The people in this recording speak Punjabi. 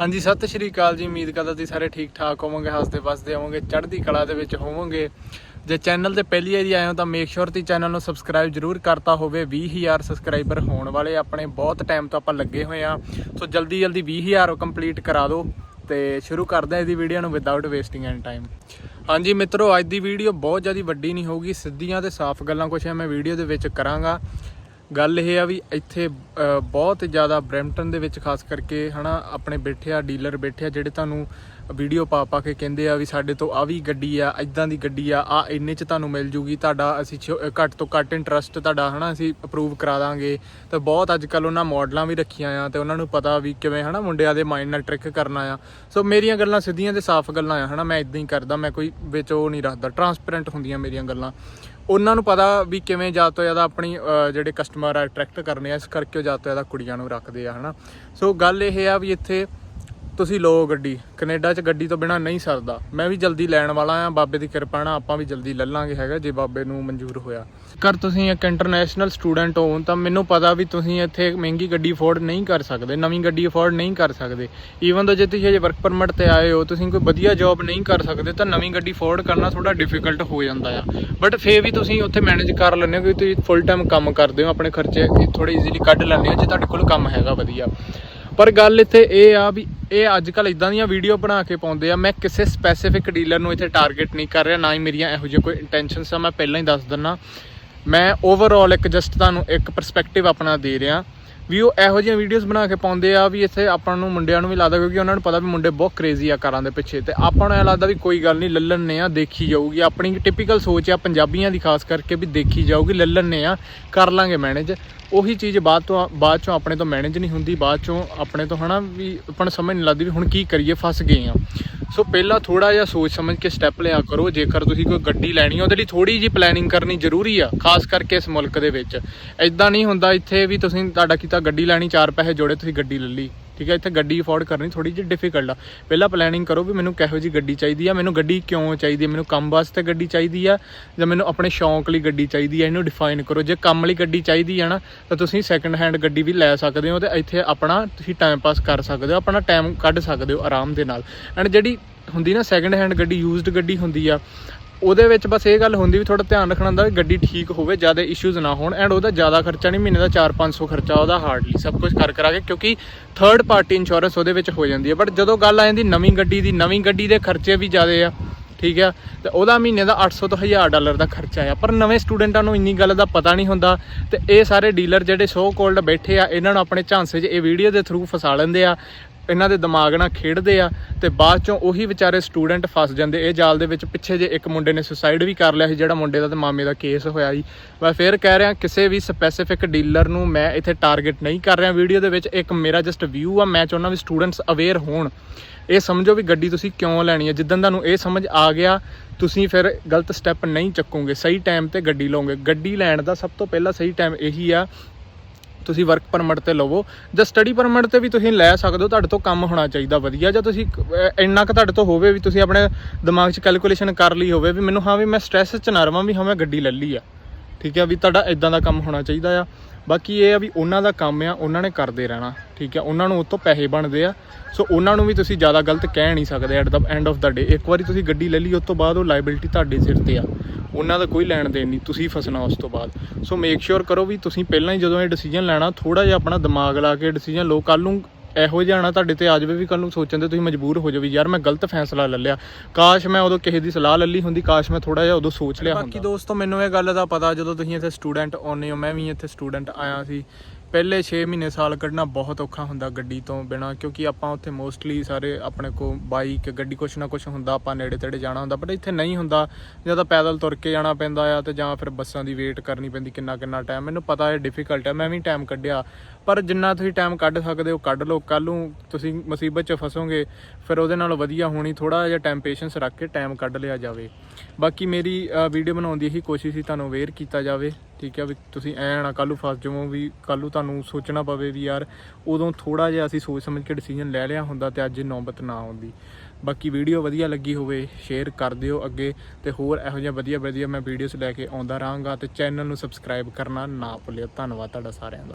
ਹਾਂਜੀ, ਸਤਿ ਸ਼੍ਰੀ ਅਕਾਲ ਜੀ। ਉਮੀਦ ਕਰਦਾ ਤੁਸੀਂ ਸਾਰੇ ਠੀਕ ਠਾਕ ਹੋਵੋਗੇ, ਹੱਸਦੇ ਵੱਸਦੇ ਹੋਵੋਗੇ, ਚੜ੍ਹਦੀ ਕਲਾ ਦੇ ਵਿੱਚ ਹੋਵੋਗੇ। ਜੇ ਚੈਨਲ ਤੇ ਪਹਿਲੀ ਵਾਰੀ ਆਏ ਹੋ ਤਾਂ ਮੇਕ ਸ਼ੋਰ ਤੁਸੀਂ ਚੈਨਲ ਨੂੰ ਸਬਸਕ੍ਰਾਈਬ ਜਰੂਰ ਕਰਤਾ ਹੋਵੇ। 20000 ਸਬਸਕ੍ਰਾਈਬਰ ਹੋਣ ਵਾਲੇ ਆਪਣੇ ਬਹੁਤ ਟਾਈਮ ਤੋਂ ਆਪਾਂ ਲੱਗੇ ਹੋਏ ਆ ਸੋ ਜਲਦੀ ਜਲਦੀ 20000 ਕੰਪਲੀਟ ਕਰਾ ਦਿਓ ਤੇ ਸ਼ੁਰੂ ਕਰਦੇ ਹਾਂ ਇਹਦੀ ਵੀਡੀਓ ਨੂੰ ਵਿਦਆਊਟ ਵੇਸਟਿੰਗ ਐਨੀ ਟਾਈਮ ਹਾਂਜੀ ਮਿੱਤਰੋ, ਅੱਜ ਦੀ ਵੀਡੀਓ ਬਹੁਤ ਜ਼ਿਆਦਾ ਵੱਡੀ ਨਹੀਂ ਹੋਊਗੀ। ਸਿੱਧੀਆਂ ਤੇ ਸਾਫ਼ ਗੱਲਾਂ ਕੁਛ ਮੈਂ ਵੀਡੀਓ ਦੇ ਵਿੱਚ ਕਰਾਂਗਾ। ਗੱਲ ਇਹ ਆ ਵੀ ਇੱਥੇ ਬਹੁਤ ਜ਼ਿਆਦਾ ਬ੍ਰੈਂਪਟਨ ਦੇ ਵਿੱਚ ਖਾਸ ਕਰਕੇ, ਹਨਾ, ਆਪਣੇ ਬੈਠੇ ਆ, ਡੀਲਰ ਬੈਠੇ ਆ, ਜਿਹੜੇ ਤੁਹਾਨੂੰ ਵੀਡੀਓ ਪਾ ਪਾ ਕੇ ਕਹਿੰਦੇ ਆ ਵੀ ਸਾਡੇ ਤੋਂ ਆ ਵੀ ਗੱਡੀ ਆ ਇਦਾਂ ਦੀ ਗੱਡੀ ਆ ਆ ਇੰਨੇ ਚ ਤੁਹਾਨੂੰ ਮਿਲ ਜੂਗੀ, ਤੁਹਾਡਾ ਅਸੀਂ ਛੋ- ਘੱਟ ਤੋਂ ਘੱਟ ਇੰਟਰਸਟ ਤੁਹਾਡਾ, ਹਨਾ, ਅਸੀਂ ਅਪਰੂਵ ਕਰਾ ਦਾਂਗੇ। ਤੇ ਬਹੁਤ ਅੱਜ ਕੱਲ ਉਹਨਾਂ ਮਾਡਲਾਂ ਵੀ ਰੱਖੀਆਂ ਆ, ਤੇ ਉਹਨਾਂ ਨੂੰ ਪਤਾ ਵੀ ਕਿਵੇਂ, ਹਨਾ, ਮੁੰਡਿਆਂ ਦੇ ਮਾਈਂਡ ਨਾਲ ਟ੍ਰਿਕ ਕਰਨਾ ਆ। ਸੋ ਮੇਰੀਆਂ ਗੱਲਾਂ ਸਿੱਧੀਆਂ ਤੇ ਸਾਫ਼ ਗੱਲਾਂ ਆ, ਹਨਾ, ਮੈਂ ਇਦਾਂ ਹੀ ਕਰਦਾ, ਮੈਂ ਕੋਈ ਵਿੱਚ ਉਹ ਨਹੀਂ ਰੱਖਦਾ ਟਰਾਂਸਪੇਰੈਂਟ ਹੁੰਦੀਆਂ ਮੇਰੀਆਂ ਗੱਲਾਂ। ਉਹਨਾਂ ਨੂੰ ਪਤਾ ਵੀ ਕਿਵੇਂ ਜ਼ਿਆਦਾ ਤੋਂ ਜ਼ਿਆਦਾ ਆਪਣੀ ਜਿਹੜੇ ਕਸਟਮਰ ਆ ਅਟਰੈਕਟ ਕਰਨੇ ਆ, ਇਸ ਕਰਕੇ ਉਹ ਜ਼ਿਆਦਾ ਤੋਂ ਜ਼ਿਆਦਾ ਕੁੜੀਆਂ ਨੂੰ ਰੱਖਦੇ ਆ, ਹਨਾ। ਸੋ ਗੱਲ ਇਹ ਆ ਵੀ ਇੱਥੇ ਤੁਸੀਂ ਲਓ ਗੱਡੀ। ਕੈਨੇਡਾ 'ਚ ਗੱਡੀ ਤੋਂ ਬਿਨਾ ਨਹੀਂ ਸਰਦਾ। ਮੈਂ ਵੀ ਜਲਦੀ ਲੈਣ ਵਾਲਾ ਆ, ਬਾਬੇ ਦੀ ਕਿਰਪਾ ਨਾਲ ਆਪਾਂ ਵੀ ਜਲਦੀ ਲੈ ਲਾਂਗੇ ਹੈਗਾ, ਜੇ ਬਾਬੇ ਨੂੰ ਮਨਜ਼ੂਰ ਹੋਇਆ। ਕਰ ਤੁਸੀਂ ਇੱਕ ਇੰਟਰਨੈਸ਼ਨਲ ਸਟੂਡੈਂਟ ਹੋ, ਤਾਂ ਮੈਨੂੰ ਪਤਾ ਵੀ ਤੁਸੀਂ ਇੱਥੇ ਮਹਿੰਗੀ ਗੱਡੀ ਅਫੋਰਡ ਨਹੀਂ ਕਰ ਸਕਦੇ, ਨਵੀਂ ਗੱਡੀ ਅਫੋਰਡ ਨਹੀਂ ਕਰ ਸਕਦੇ। ਈਵਨ ਦੋ ਜੇ ਤੁਸੀਂ ਅਜੇ ਵਰਕ ਪਰਮਿਟ ਤੇ ਆਏ ਹੋ, ਤੁਸੀਂ ਕੋਈ ਵਧੀਆ ਜੌਬ ਨਹੀਂ ਕਰ ਸਕਦੇ, ਤਾਂ ਨਵੀਂ ਗੱਡੀ ਅਫੋਰਡ ਕਰਨਾ ਥੋੜਾ ਡਿਫਿਕਲਟ ਹੋ ਜਾਂਦਾ ਆ। ਬਟ ਫੇਰ ਵੀ ਤੁਸੀਂ ਉੱਥੇ ਮੈਨੇਜ ਕਰ ਲੈਂਦੇ ਹੋ, ਕਿ ਤੁਸੀਂ ਫੁੱਲ ਟਾਈਮ ਕੰਮ ਕਰਦੇ ਹੋ, ਆਪਣੇ ਖਰਚੇ ਥੋੜੇ ਈਜ਼ੀਲੀ ਕੱਢ ਲੈਂਦੇ ਹੋ, ਜੇ ਤੁਹਾਡੇ ਕੋਲ ਕੰਮ ਹੈਗਾ ਵਧੀਆ। ਪਰ ਗੱਲ ਇੱਥੇ ਇਹ ਆ ਵੀ ਇਹ ਅੱਜ ਕੱਲ ਇਦਾਂ ਦੀਆਂ ਵੀਡੀਓ ਬਣਾ ਕੇ ਪਾਉਂਦੇ ਆ। ਮੈਂ ਕਿਸੇ ਸਪੈਸੀਫਿਕ ਡੀਲਰ ਨੂੰ ਇੱਥੇ ਟਾਰਗੇਟ ਨਹੀਂ ਕਰ ਰਿਹਾ, ਨਾ ਹੀ ਮੇਰੀਆਂ ਇਹੋ ਜਿਹੀ ਕੋਈ ਇੰਟੈਂਸ਼ਨਸ ਆ। ਮੈਂ ਪਹਿਲਾਂ ਹੀ ਦੱਸ ਦਿੰਨਾ ਮੈਂ ਓਵਰਆਲ ਇੱਕ ਜਸਟ ਤੁਹਾਨੂੰ ਇੱਕ ਪਰਸਪੈਕਟਿਵ ਆਪਣਾ ਦੇ ਰਿਹਾ। ਵੀ ਉਹ ਇਹੋ ਜਿਹੀਆਂ ਵੀਡੀਓਜ਼ ਬਣਾ ਕੇ ਪਾਉਂਦੇ ਆ ਵੀ ਇੱਥੇ ਆਪਾਂ ਨੂੰ ਮੁੰਡਿਆਂ ਨੂੰ ਵੀ ਲੱਗਦਾ ਕਿਉਂਕਿ ਉਹਨਾਂ ਨੂੰ ਪਤਾ ਵੀ ਮੁੰਡੇ ਬਹੁਤ ਕ੍ਰੇਜ਼ੀ ਆ ਕਾਰਾਂ ਦੇ ਪਿੱਛੇ ਤੇ ਆਪਾਂ ਨੂੰ ਇਹ ਲੱਗਦਾ ਵੀ ਕੋਈ ਗੱਲ ਨਹੀਂ ਲੱਲਣ ਨੇ ਆ, ਦੇਖੀ ਜਾਊਗੀ। ਆਪਣੀ ਟਿਪੀਕਲ ਸੋਚ ਆ ਪੰਜਾਬੀਆਂ ਦੀ ਖਾਸ ਕਰਕੇ ਵੀ ਦੇਖੀ ਜਾਊਗੀ ਲੱਲਣ ਨੇ ਆ, ਕਰ ਲਾਂਗੇ ਮੈਨੇਜ ਉਹੀ ਚੀਜ਼ ਬਾਅਦ ਤੋਂ ਬਾਅਦ ਚੋਂ ਆਪਣੇ ਤੋਂ ਮੈਨੇਜ ਨਹੀਂ ਹੁੰਦੀ, ਬਾਅਦ ਚੋਂ ਆਪਣੇ ਤੋਂ ਹਨਾ ਵੀ ਆਪਾਂ ਨੂੰ ਸਮਝ ਨਹੀਂ ਲੱਗਦੀ ਵੀ ਹੁਣ ਕੀ ਕਰੀਏ, ਫਸ ਗਏ ਆ। ਸੋ ਪਹਿਲਾਂ ਥੋੜਾ ਜਿਹਾ ਸੋਚ ਸਮਝ ਕੇ ਸਟੈਪ ਲਿਆ ਕਰੋ। ਜੇਕਰ ਤੁਸੀਂ ਕੋਈ ਗੱਡੀ ਲੈਣੀ ਆ, ਉਹਦੇ ਲਈ ਥੋੜੀ ਜਿਹੀ ਪਲੈਨਿੰਗ ਕਰਨੀ ਜ਼ਰੂਰੀ ਆ, ਖਾਸ ਕਰਕੇ ਇਸ ਮੁਲਕ ਦੇ ਵਿੱਚ। ਐਦਾਂ ਨਹੀਂ ਹੁੰਦਾ ਇੱਥੇ ਵੀ ਤੁਸੀਂ ਤੁਹਾਡਾ ਕੀਤਾ ਗੱਡੀ ਲੈਣੀ, ਚਾਰ ਪੈਸੇ ਜੋੜੇ ਤੁਸੀਂ ਗੱਡੀ ਲੈ ਲਈ। ਠੀਕ ਹੈ, ਇੱਥੇ ਗੱਡੀ ਅਫੋਰਡ ਕਰਨੀ ਥੋੜੀ ਜਿਹੀ ਡਿਫਿਕਲਟ ਆ। ਪਹਿਲਾਂ ਪਲੈਨਿੰਗ ਕਰੋ ਵੀ ਮੈਨੂੰ ਕਿਹੋ ਜਿਹੀ ਗੱਡੀ ਚਾਹੀਦੀ ਆ, ਮੈਨੂੰ ਗੱਡੀ ਕਿਉਂ ਚਾਹੀਦੀ ਆ, ਮੈਨੂੰ ਕੰਮ ਵਾਸਤੇ ਗੱਡੀ ਚਾਹੀਦੀ ਆ, ਜਾਂ ਮੈਨੂੰ ਆਪਣੇ ਸ਼ੌਂਕ ਲਈ ਗੱਡੀ ਚਾਹੀਦੀ ਆ, ਇਹਨੂੰ ਡਿਫਾਈਨ ਕਰੋ। ਜੇ ਕੰਮ ਲਈ ਗੱਡੀ ਚਾਹੀਦੀ ਆ ਨਾ, ਤਾਂ ਤੁਸੀਂ ਸੈਕੰਡ ਹੈਂਡ ਗੱਡੀ ਵੀ ਲੈ ਸਕਦੇ ਹੋ ਤੇ ਇੱਥੇ ਆਪਣਾ ਤੁਸੀਂ ਟਾਈਮ ਪਾਸ ਕਰ ਸਕਦੇ ਹੋ, ਆਪਣਾ ਟਾਈਮ ਕੱਢ ਸਕਦੇ ਹੋ ਆਰਾਮ ਦੇ ਨਾਲ। ਐਂਡ ਜਿਹੜੀ ਹੁੰਦੀ ਨਾ ਸੈਕੰਡ ਹੈਂਡ ਗੱਡੀ ਯੂਜ਼ਡ ਗੱਡੀ ਹੁੰਦੀ ਆ ਉਹਦੇ ਵਿੱਚ ਬਸ ਇਹ ਗੱਲ ਹੁੰਦੀ ਵੀ ਥੋੜਾ ਧਿਆਨ ਰੱਖਣਾ ਹੁੰਦਾ ਵੀ ਗੱਡੀ ਠੀਕ ਹੋਵੇ, ਜ਼ਿਆਦਾ ਇਸ਼ੂਜ਼ ਨਾ ਹੋਣ ਐਂਡ ਉਹਦਾ ਜ਼ਿਆਦਾ ਖਰਚਾ ਨਹੀਂ, ਮਹੀਨੇ ਦਾ 4-500 ਖਰਚਾ ਉਹਦਾ ਹਾਰਡਲੀ ਸਭ ਕੁਝ ਕਰ ਕਰਾ ਕੇ, ਕਿਉਂਕਿ ਥਰਡ ਪਾਰਟੀ ਇੰਸ਼ੋਰੈਂਸ ਉਹਦੇ ਵਿੱਚ ਹੋ ਜਾਂਦੀ ਹੈ। ਬਟ ਜਦੋਂ ਗੱਲ ਆ ਜਾਂਦੀ ਨਵੀਂ ਗੱਡੀ ਦੀ, ਨਵੀਂ ਗੱਡੀ ਦੇ ਖਰਚੇ ਵੀ ਜ਼ਿਆਦੇ ਆ, ਠੀਕ ਆ? ਤੇ ਉਹਦਾ ਮਹੀਨੇ ਦਾ 800 ਤੋਂ 1000 ਡਾਲਰ ਦਾ ਖਰਚਾ ਆ। ਪਰ ਨਵੇਂ ਸਟੂਡੈਂਟਾਂ ਨੂੰ ਇੰਨੀ ਗੱਲ ਦਾ ਪਤਾ ਨਹੀਂ ਹੁੰਦਾ, ਤੇ ਇਹ ਸਾਰੇ ਡੀਲਰ ਜਿਹੜੇ ਸੋ ਕੋਲਡ ਬੈਠੇ ਆ, ਇਹਨਾਂ ਨੂੰ ਆਪਣੇ ਝਾਂਸੇ 'ਚ ਇਹ ਵੀਡੀਓ ਦੇ ਥਰੂ ਫਸਾ ਲੈਂਦੇ ਆ ਇਹਨਾਂ ਦੇ ਦਿਮਾਗ ਨਾਲ ਖੇਡਦੇ ਆ ਤੇ ਬਾਅਦ ਚੋਂ ਉਹੀ ਵਿਚਾਰੇ ਸਟੂਡੈਂਟ ਫਸ ਜਾਂਦੇ। ਇਹ ਜਾਲ ਦੇ ਵਿੱਚ ਪਿੱਛੇ ਜੇ ਇੱਕ ਮੁੰਡੇ ਨੇ ਸੁਸਾਈਡ ਵੀ ਕਰ ਲਿਆ ਸੀ, ਜਿਹੜਾ ਮੁੰਡੇ ਦਾ ਤੇ ਮਾਮੇ ਦਾ ਕੇਸ ਹੋਇਆ ਜੀ ਮੈਂ ਫੇਰ ਕਹਿ ਰਿਹਾ, ਕਿਸੇ ਵੀ ਸਪੈਸੀਫਿਕ ਡੀਲਰ ਨੂੰ ਮੈਂ ਇੱਥੇ ਟਾਰਗੇਟ ਨਹੀਂ ਕਰ ਰਿਹਾ। ਵੀਡੀਓ ਦੇ ਵਿੱਚ ਇੱਕ ਮੇਰਾ ਜਸਟ ਵਿਊ ਆ, ਮੈਂ ਚਾਹੁੰਦਾ ਵੀ ਸਟੂਡੈਂਟਸ ਅਵੇਅਰ ਹੋਣ। ਇਹ ਸਮਝੋ ਵੀ ਗੱਡੀ ਤੁਸੀਂ ਕਿਉਂ ਲੈਣੀ ਹੈ ਜਿੱਦਾਂ ਤੁਹਾਨੂੰ ਇਹ ਸਮਝ ਆ ਗਿਆ, ਤੁਸੀਂ ਫਿਰ ਗਲਤ ਸਟੈਪ ਨਹੀਂ ਚੱਕੋਗੇ। ਸਹੀ ਟਾਈਮ ਤੇ ਗੱਡੀ ਲਓਗੇ। ਗੱਡੀ ਲੈਣ ਦਾ ਸਭ ਤੋਂ ਪਹਿਲਾਂ ਸਹੀ ਟਾਈਮ ਇਹੀ ਆ ਤੁਸੀਂ ਵਰਕ ਪਰਮਿਟ ਤੇ ਲਵੋ। ਜਾਂ ਸਟੱਡੀ ਪਰਮਿਟ ਤੇ ਵੀ ਤੁਸੀਂ ਲੈ ਸਕਦੇ ਹੋ ਤੁਹਾਡੇ ਤੋਂ ਕੰਮ ਹੋਣਾ ਚਾਹੀਦਾ ਵਧੀਆ। ਜਾਂ ਤੁਸੀਂ ਅਹ, ਇੰਨਾ ਕੁ ਤੁਹਾਡੇ ਤੋਂ ਹੋਵੇ ਵੀ ਤੁਸੀਂ ਆਪਣੇ ਦਿਮਾਗ 'ਚ ਕੈਲਕੂਲੇਸ਼ਨ ਕਰ ਲਈ ਹੋਵੇ ਵੀ ਮੈਨੂੰ ਹਾਂ ਵੀ ਮੈਂ ਸਟ੍ਰੈਸ 'ਚ ਨਾ ਰਵਾਂ ਵੀ ਹਾਂ ਮੈਂ ਗੱਡੀ ਲੈ ਲਈ ਆ। ਠੀਕ ਹੈ ਵੀ ਤੁਹਾਡਾ ਇਦਾਂ ਦਾ ਕੰਮ ਹੋਣਾ ਚਾਹੀਦਾ ਆ। ਬਾਕੀ ਇਹ ਆ ਵੀ ਉਹਨਾਂ ਦਾ ਕੰਮ ਆ ਉਹਨਾਂ ਨੇ ਕਰਦੇ ਰਹਿਣਾ। ਠੀਕ ਹੈ ਉਹਨਾਂ ਨੂੰ ਉਹ ਤੋਂ ਪੈਸੇ ਬਣਦੇ ਆ। ਸੋ ਉਹਨਾਂ ਨੂੰ ਵੀ ਤੁਸੀਂ ਜ਼ਿਆਦਾ ਗਲਤ ਕਹਿ ਨਹੀਂ ਸਕਦੇ at the end of the day ਇੱਕ ਵਾਰੀ ਤੁਸੀਂ ਗੱਡੀ ਲੈ ਲਈ ਉਸ ਤੋਂ ਬਾਅਦ ਉਹ ਲਾਇਬਿਲਿਟੀ ਤੁਹਾਡੇ ਸਿਰ ਤੇ ਆ। ਉਹਨਾਂ ਦਾ ਕੋਈ ਲੈਣ ਦੇਣ ਨਹੀਂ ਤੁਸੀਂ ਫਸਣਾ ਉਸ ਤੋਂ ਬਾਅਦ। ਸੋ ਮੇਕ ਸ਼ੋਰ ਕਰੋ ਵੀ ਤੁਸੀਂ ਪਹਿਲਾਂ ਹੀ ਜਦੋਂ ਇਹ ਡਿਸੀਜਨ ਲੈਣਾ ਥੋੜਾ ਜਿਹਾ ਆਪਣਾ ਦਿਮਾਗ ਲਾ ਕੇ ਡਿਸੀਜਨ ਲਓ। ਕੱਲ ਨੂੰ ਇਹੋ ਜਿਹਾ ਨਾ ਤੁਹਾਡੇ ਤੇ ਆ ਜਾਵੇ ਵੀ ਕੱਲ ਨੂੰ ਸੋਚਣ ਤੇ ਤੁਸੀਂ ਮਜਬੂਰ ਹੋ ਜਾਓ ਵੀ ਯਾਰ ਮੈਂ ਗਲਤ ਫੈਸਲਾ ਲੈ ਲਿਆ। ਕਾਸ਼ ਮੈਂ ਉਦੋਂ ਕਿਸੇ ਦੀ ਸਲਾਹ ਲੈ ਲਈ ਹੁੰਦੀ ਕਾਸ਼ ਮੈਂ ਥੋੜਾ ਜਿਹਾ ਉਦੋਂ ਸੋਚ ਲਿਆ ਹੁੰਦਾ। ਬਾਕੀ ਦੋਸਤੋ ਮੈਨੂੰ ਇਹ ਗੱਲ ਦਾ ਪਤਾ ਜਦੋਂ ਤੁਸੀਂ ਇੱਥੇ ਸਟੂਡੈਂਟ ਆਉਂਦੇ ਹੋ ਮੈਂ ਵੀ ਇੱਥੇ ਸਟੂਡੈਂਟ ਆਇਆ ਸੀ। ਪਹਿਲੇ 6 ਮਹੀਨੇ ਸਾਲ ਕੱਢਣਾ ਬਹੁਤ ਔਖਾ ਹੁੰਦਾ ਗੱਡੀ ਤੋਂ ਬਿਨਾ, ਕਿਉਂਕਿ ਆਪਾਂ ਉੱਥੇ ਮੋਸਟਲੀ ਸਾਰੇ ਆਪਣੇ ਕੋ ਬਾਈਕ ਗੱਡੀ ਕੁਛ ਨਾ ਕੁਛ ਹੁੰਦਾ, ਆਪਾਂ ਨੇੜੇ ਤੇੜੇ ਜਾਣਾ ਹੁੰਦਾ ਬਟ ਇੱਥੇ ਨਹੀਂ ਹੁੰਦਾ। ਜਾਂ ਤਾਂ ਪੈਦਲ ਤੁਰ ਕੇ ਜਾਣਾ ਪੈਂਦਾ ਆ ਤੇ ਜਾਂ ਫਿਰ ਬੱਸਾਂ ਦੀ ਵੇਟ ਕਰਨੀ ਪੈਂਦੀ ਕਿੰਨਾ ਕਿੰਨਾ ਟਾਈਮ ਮੈਨੂੰ ਪਤਾ ਹੈ ਡਿਫਿਕਲਟ ਹੈ ਮੈਂ ਵੀ ਟਾਈਮ ਕੱਢਿਆ। ਪਰ ਜਿੰਨਾ ਤੁਸੀਂ ਟਾਈਮ ਕੱਢ ਸਕਦੇ ਹੋ, ਕੱਢ ਲਓ। ਕੱਲ ਨੂੰ ਤੁਸੀਂ ਮੁਸੀਬਤ 'ਚ ਫਸੋਗੇ, ਫਿਰ ਉਹਦੇ ਨਾਲ ਵਧੀਆ ਹੋਣੀ ਥੋੜਾ ਜਿਹਾ ਟਾਈਮ ਪੇਸ਼ੈਂਸ ਰੱਖ ਕੇ ਟਾਈਮ ਕੱਢ ਲਿਆ ਜਾਵੇ। ਬਾਕੀ ਮੇਰੀ ਵੀਡੀਓ ਬਣਾਉਣ ਦੀ ਇਹੀ ਕੋਸ਼ਿਸ਼ ਸੀ ਤੁਹਾਨੂੰ ਅਵੇਅਰ ਕੀਤਾ ਜਾਵੇ, ਠੀਕ ਹੈ ਵੀ ਤੁਸੀਂ ਐ ਨਾ ਕੱਲ੍ਹ ਨੂੰ ਫਸ ਜਾਵੋ ਵੀ ਕੱਲ੍ਹ ਨੂੰ ਤੁਹਾਨੂੰ ਸੋਚਣਾ ਪਵੇ ਵੀ ਯਾਰ ਉਦੋਂ ਥੋੜਾ ਜਿਹਾ ਅਸੀਂ ਸੋਚ ਸਮਝ ਕੇ ਡਿਸੀਜਨ ਲੈ ਲਿਆ ਹੁੰਦਾ ਤੇ ਅੱਜ ਇਹ ਨੌਬਤ ਨਾ ਆਉਂਦੀ ਬਾਕੀ ਵੀਡੀਓ ਵਧੀਆ ਲੱਗੀ ਹੋਵੇ ਸ਼ੇਅਰ ਕਰ ਦਿਓ ਅੱਗੇ ਤੇ ਹੋਰ ਇਹੋ ਜਿਹੀਆਂ ਵਧੀਆ ਵਧੀਆ ਮੈਂ ਵੀਡੀਓਜ਼ ਲੈ ਕੇ ਆਉਂਦਾ ਰਹਾਂਗਾ ਤੇ ਚੈਨਲ ਨੂੰ ਸਬਸਕ੍ਰਾਈਬ ਕਰਨਾ ਨਾ ਭੁੱਲਿਓ। ਧੰਨਵਾਦ ਤੁਹਾਡਾ ਸਾਰਿਆਂ ਦਾ।